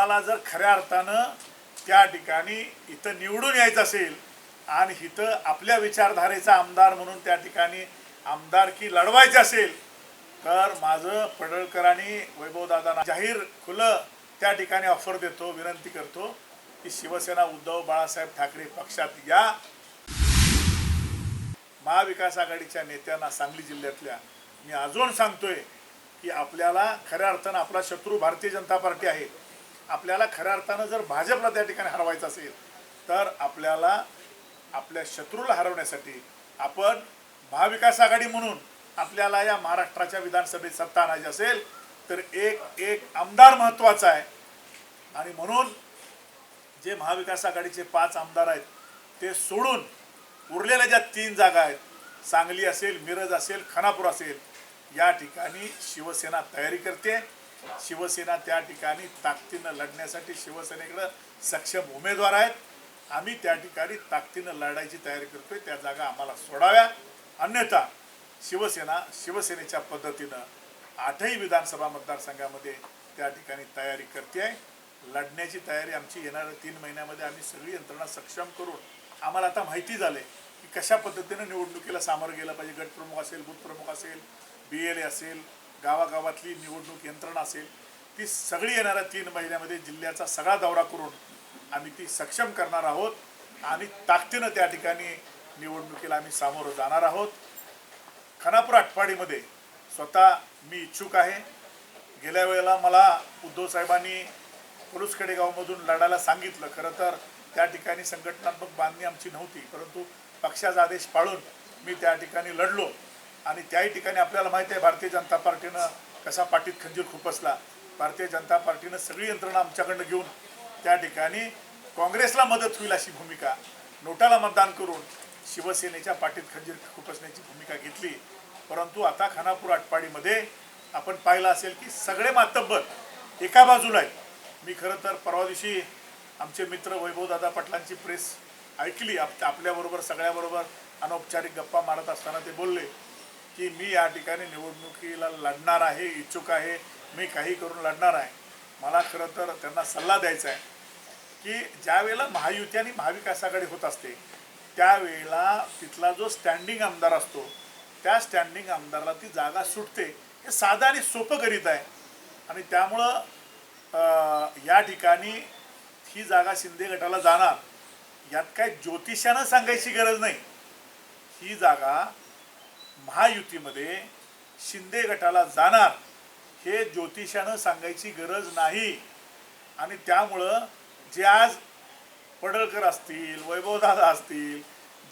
तुम्हाला जर खऱ्या अर्थानं त्या ठिकाणी इथं निवडून यायचं असेल आणि इथं आपल्या विचारधारेचा आमदार म्हणून त्या ठिकाणी आमदारकी लढवायची असेल तर माझं पडळकरांनी वैभवदादांना जाहीर खुलं त्या ठिकाणी ऑफर देतो विनंती करतो की शिवसेना उद्धव बाळासाहेब ठाकरे पक्षात या. महाविकास आघाडीच्या नेत्यांना सांगली जिल्ह्यातल्या मी अजून सांगतोय की आपल्याला खऱ्या अर्थानं आपला शत्रू भारतीय जनता पार्टी आहे. आपल्याला खऱ्या अर्थानं जर भाजपला त्या ठिकाणी हरवायचं असेल तर आपल्याला आपल्या शत्रूला हरवण्यासाठी आपण महाविकास आघाडी म्हणून आपल्याला या महाराष्ट्राच्या विधानसभेत सत्ता आणायची असेल तर एक एक आमदार महत्त्वाचा आहे. आणि म्हणून जे महाविकास आघाडीचे पाच आमदार आहेत ते सोडून उरलेल्या ज्या तीन जागा आहेत सांगली असेल मिरज असेल खानापूर असेल या ठिकाणी शिवसेना तयारी करते. शिवसेना त्या ठिकाणी ताकदीनं लढण्यासाठी शिवसेनेकडं सक्षम उमेदवार आहेत. आम्ही त्या ठिकाणी ताकदीनं लढायची तयारी करतोय. त्या जागा आम्हाला सोडाव्या. अन्यथा शिवसेना शिवसेनेच्या पद्धतीनं आठही विधानसभा मतदारसंघामध्ये त्या ठिकाणी तयारी करते आहे. लढण्याची तयारी आमची येणाऱ्या तीन महिन्यामध्ये आम्ही सगळी यंत्रणा सक्षम करून आम्हाला आता माहिती झाले की कशा पद्धतीनं निवडणुकीला सामोरं गेलं पाहिजे. गटप्रमुख असेल बूथप्रमुख असेल बी एल ए असेल गावागावातली निवडणूक यंत्रणा असेल ती सगळी येणाऱ्या तीन महिन्यामध्ये जिल्ह्याचा सगळा दौरा करून आम्ही ती सक्षम करणार आहोत आणि ताकदीनं त्या ठिकाणी निवडणुकीला आम्ही सामोरं जाणार आहोत. खानापूर आटपाडीमध्ये स्वतः मी इच्छुक आहे. गेल्या वेळेला मला उद्धव साहेबांनी पुरुष खेडेगावमधून लढायला सांगितलं. खरं तर त्या ठिकाणी संघटनात्मक बांधणी आमची नव्हती परंतु पक्षाचा आदेश पाळून मी त्या ठिकाणी लढलो. आणि त्याही ठिकाणी आपल्याला माहिती आहे भारतीय जनता कसा पाठीत खंजीर खुपसला भारतीय जनता पार्टीनं सगळी यंत्रणा आमच्याकडनं घेऊन त्या ठिकाणी काँग्रेसला मदत होईल अशी भूमिका नोटाला मतदान करून शिवसेनेच्या पाठीत खंजीर खुपसण्याची भूमिका घेतली. परंतु आता खानापूर आटपाडीमध्ये आपण पाहिलं असेल की सगळे मातब्बर एका बाजूला आहेत. मी खरं तर परवा दिवशी आमचे मित्र वैभवदादा पाटलांची प्रेस ऐकली आप आपल्याबरोबर सगळ्याबरोबर अनौपचारिक गप्पा मारत असताना ते बोलले की मी या ठिकाणी निवडणुकीला लढणार आहे इच्छुक आहे मी काही करून लढणार आहे. मला खरं तर त्यांना सल्ला द्यायचा आहे की ज्यावेळेला महायुती आणि महाविकास आघाडी होत असते त्यावेळेला तिथला जो स्टँडिंग आमदार असतो त्या स्टँडिंग आमदाराला ती जागा सुटते हे साधं आणि सोपं करीत आहे. आणि त्यामुळं या ठिकाणी ही जागा शिंदे गटाला जाणार यात काय ज्योतिषानं सांगायची गरज नाही. ही जागा महायुतीमध्ये शिंदे गटाला जाणार हे ज्योतिषानं सांगायची गरज नाही. आणि त्यामुळं जे आज पडळकर असतील वैभवदादा असतील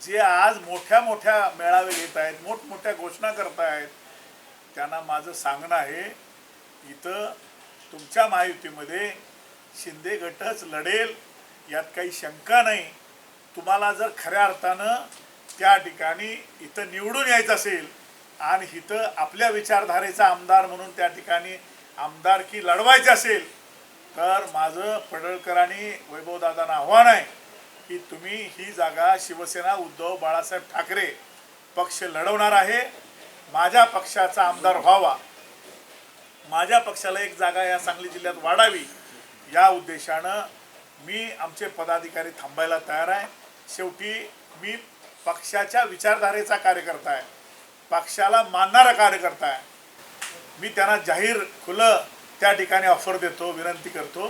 जे आज मोठ्या मोठ्या मेळावे घेत आहेत मोठमोठ्या घोषणा करतायत त्यांना माझं सांगणं आहे इथं तुमच्या महायुतीमध्ये शिंदे गटच लढेल यात काही शंका नाही. तुम्हाला जर खऱ्या अर्थानं त्या ठिकाणी इथं निवडून यायचं असेल आणि इथं आपल्या विचारधारेचा आमदार म्हणून त्या ठिकाणी आमदारकी लढवायची असेल तर माझं पडळकरांनी वैभवदादांना आव्हान आहे की तुम्ही ही जागा शिवसेना उद्धव बाळासाहेब ठाकरे पक्ष लढवणार आहे. माझ्या पक्षाचा आमदार व्हावा. माझ्या पक्षाला एक जागा या सांगली जिल्ह्यात वाढावी या उद्देशानं मी आमचे पदाधिकारी थांबायला तयार आहे. शेवटी मी पक्षाच्या विचारधारेचा कार्यकर्ता आहे पक्षाला मानणारा कार्यकर्ता आहे मी त्यांना जाहीर खुलं त्या ठिकाणी ऑफर देतो विनंती करतो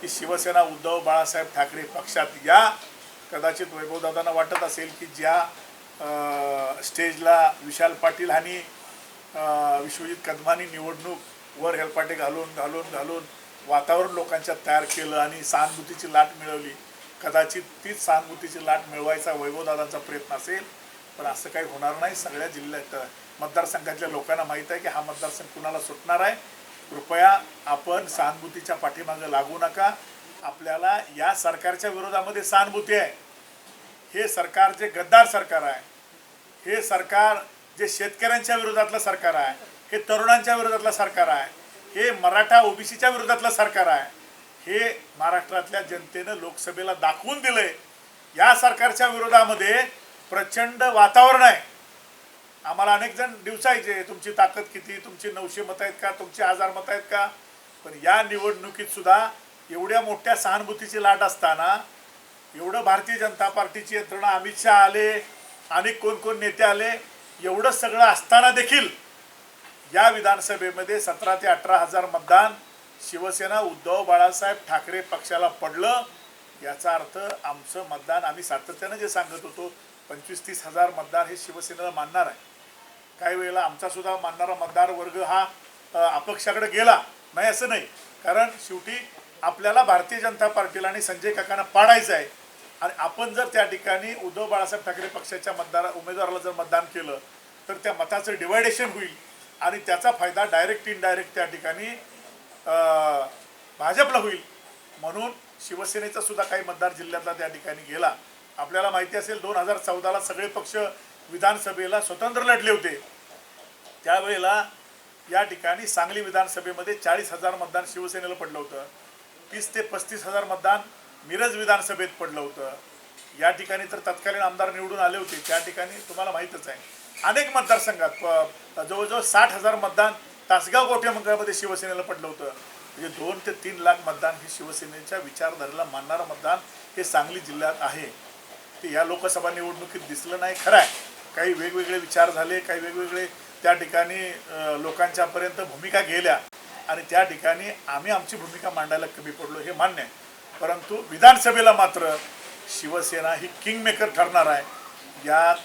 की शिवसेना उद्धव बाळासाहेब ठाकरे पक्षात या. कदाचित वैभवदादांना वाटत असेल की ज्या स्टेजला विशाल पाटील आणि विश्वजित कदमानी निवडणूक वर हेलपाटे घालून घालून घालून वातावरण लोकांच्या तयार केलं आणि सहानुभूतीची लाट मिळवली कदाचित तीच सहानुभूतीची लाट मिळवायचा वैभवदादांचा प्रयत्न असेल पण असं काही होणार नाही. सगळ्या जिल्ह्यात मतदारसंघातल्या लोकांना माहीत आहे की हा मतदारसंघ कुणाला सुटणार आहे. कृपया आपण सहानुभूतीच्या पाठीमागं लागू नका. आपल्याला या सरकारच्या विरोधामध्ये सहानुभूती आहे. हे सरकार जे गद्दार सरकार आहे हे सरकार जे शेतकऱ्यांच्या विरोधातलं सरकार आहे हे तरुणांच्या विरोधातलं सरकार आहे हे मराठा ओबीसीच्या विरोधातलं सरकार आहे हे महाराष्ट्रातल्या जनतेनं लोकसभेला दाखवून दिलंय. या सरकारच्या विरोधामध्ये प्रचंड वातावरण आहे. आम्हाला अनेक जण दिवसायचे तुमची ताकद किती तुमची नऊशे मत आहेत का तुमची हजार मत आहेत का? पण या निवडणुकीत सुद्धा एवढ्या मोठ्या सहानुभूतीची लाट असताना एवढं भारतीय जनता पार्टीची यंत्रणा अमित शहा आले आणि कोण कोण नेते आले एवढं सगळं असताना देखील या विधानसभेमध्ये सतरा ते अठरा हजार मतदान शिवसेना उद्धव बाळासाहेब ठाकरे पक्षाला पडलं याचा अर्थ आमचं मतदान आम्ही सातत्यानं जे सांगत होतो पंचवीस तीस हजार मतदार हे शिवसेनेला मानणार आहे. काही वेळेला आमचा सुद्धा मानणारा मतदार वर्ग हा अपक्षाकडे गेला. नाही असं नाही. कारण शेवटी आपल्याला भारतीय जनता पार्टीला आणि संजय काकांना पाडायचं आहे. आणि आपण जर त्या ठिकाणी उद्धव बाळासाहेब ठाकरे पक्षाच्या मतदार उमेदवाराला जर मतदान केलं तर त्या मताचं डिवायडेशन होईल. आणि त्याचा फायदा डायरेक्ट इनडायरेक्ट त्या ठिकाणी भाजपला होईल. म्हणून शिवसेनेचा सुद्धा काही मतदार जिल्ह्यातला त्या ठिकाणी गेला. आपल्याला माहिती असेल दोन हजार चौदाला सगळे पक्ष विधानसभेला स्वतंत्र लढले होते. त्यावेळेला या ठिकाणी सांगली विधानसभेमध्ये चाळीस हजार मतदान शिवसेनेला पडलं होतं. तीस ते पस्तीस हजार मतदान मिरज विधानसभेत पडलं होतं. या ठिकाणी तर तत्कालीन आमदार निवडून आले होते. त्या ठिकाणी तुम्हाला माहीतच आहे. अनेक मतदारसंघात प- जवळजवळ साठ हजार मतदान तासगाव गोठ्या मंडळामध्ये शिवसेनेला पडलं होतं. म्हणजे दोन ते तीन लाख मतदान हे शिवसेनेच्या विचारधारेला मानणारं मतदान हे सांगली जिल्ह्यात आहे. ते या लोकसभा निवडणुकीत दिसलं नाही खरं आहे. काही वेगवेगळे विचार झाले काही वेगवेगळे त्या ठिकाणी लोकांच्यापर्यंत भूमिका गेल्या आणि त्या ठिकाणी आम्ही आमची भूमिका मांडायला कमी पडलो हे मान्य आहे. परंतु विधानसभेला मात्र शिवसेना ही किंगमेकर ठरणार आहे. यात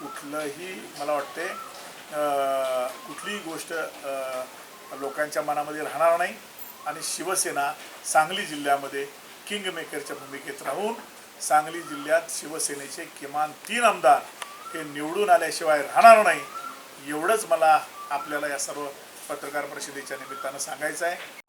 कुठलंही मला वाटते कुठलीही गोष्ट लोकांच्या मनामध्ये राहणार नाही. आणि शिवसेना सांगली जिल्ह्यामध्ये किंग मेकरच्या भूमिकेत राहून सांगली जिल्ह्यात शिवसेनेचे किमान तीन आमदार हे निवडून आल्याशिवाय राहणार नाही एवढंच मला आपल्याला या सर्व पत्रकार परिषदेच्या निमित्तानं सांगायचं आहे.